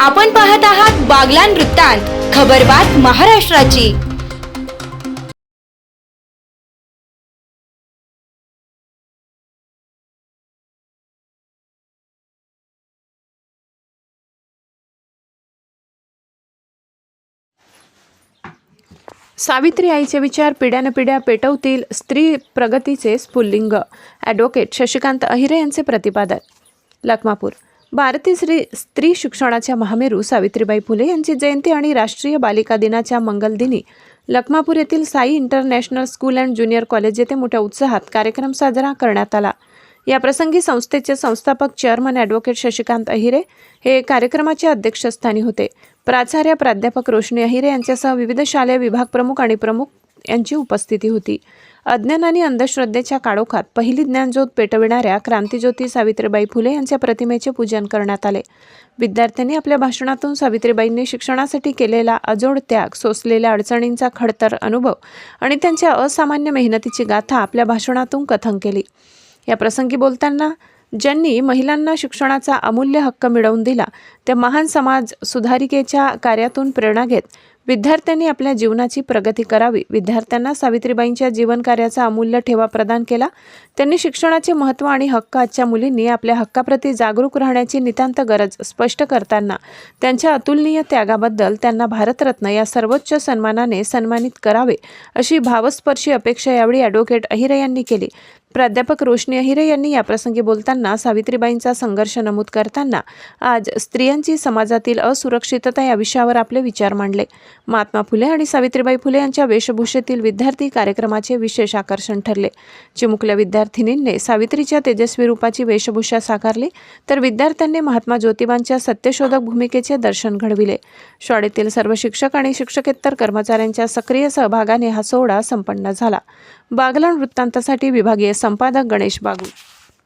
आपण पाहत आहात बागलान वृत्तांत खबरबात महाराष्ट्राची. सावित्री आईचे विचार पिढ्यानपिढ्या पेटवतील स्त्री प्रगतीचे स्फुल्लिंग. ॲडव्होकेट शशिकांत अहिरे यांचे प्रतिपादन. लखमापूर भारतीय श्री स्त्री शिक्षणाच्या महामेरू सावित्रीबाई फुले यांची जयंती आणि राष्ट्रीय बालिका दिनाच्या मंगलदिनी लखमापूर येथील Sai international school and junior college येथे मोठ्या उत्साहात कार्यक्रम साजरा करण्यात आला. या प्रसंगी संस्थेचे संस्थापक चेअरमन ॲडव्होकेट शशिकांत अहिरे हे कार्यक्रमाच्या अध्यक्षस्थानी होते. प्राचार्य प्राध्यापक रोशनी अहिरे यांच्यासह विविध शालेय विभाग प्रमुख आणि प्रमुख यांची उपस्थिती होती. अज्ञान आणि अंधश्रद्धेच्या काळोखात पहिली ज्ञानज्योत पेटविणाऱ्या क्रांतीज्योती सावित्रीबाई फुले यांच्या प्रतिमेचे पूजन करण्यात आले. विद्यार्थ्यांनी आपल्या भाषणातून सावित्रीबाईंनी शिक्षणासाठी केलेला अजोड त्याग सोसलेल्या अडचणींचा खडतर अनुभव आणि त्यांच्या असामान्य मेहनतीची गाथा आपल्या भाषणातून कथन केली. या प्रसंगी बोलताना ज्यांनी महिलांना शिक्षणाचा अमूल्य हक्क मिळवून दिला त्या महान समाज सुधारिकेच्या कार्यातून प्रेरणा घेत विद्यार्थ्यांनी आपल्या जीवनाची प्रगती करावी. विद्यार्थ्यांना सावित्रीबाईंच्या जीवनकार्याचा अमूल्य ठेवा प्रदान केला. त्यांनी शिक्षणाचे महत्त्व आणि हक्क आजच्या मुलींनी आपल्या हक्काप्रती जागरूक राहण्याची नितांत गरज स्पष्ट करताना त्यांच्या अतुलनीय त्यागाबद्दल त्यांना भारतरत्न या सर्वोच्च सन्मानाने सन्मानित करावे अशी भावस्पर्शी अपेक्षा यावेळी ॲडव्होकेट अहिरे यांनी केली. प्राध्यापक रोशनी अहिरे यांनी याप्रसंगी बोलताना सावित्रीबाईंचा संघर्ष नमूद करताना आज स्त्रियांची समाजातील असुरक्षितता या विषयावर आपले विचार मांडले. महात्मा फुले आणि सावित्रीबाई फुले यांच्या वेशभूषेतील विद्यार्थी कार्यक्रमाचे विशेष आकर्षण ठरले. चिमुकल्या विद्यार्थिनींनी सावित्रीच्या तेजस्वी रूपाची वेशभूषा साकारली तर विद्यार्थ्यांनी महात्मा ज्योतिबांच्या सत्यशोधक भूमिकेचे दर्शन घडविले. शाळेतील सर्व शिक्षक आणि शिक्षकेतर कर्मचाऱ्यांच्या सक्रिय सहभागाने हा सोहळा संपन्न झाला. बागलाण वृत्तांतासाठी विभागीय संपादक गणेश बागू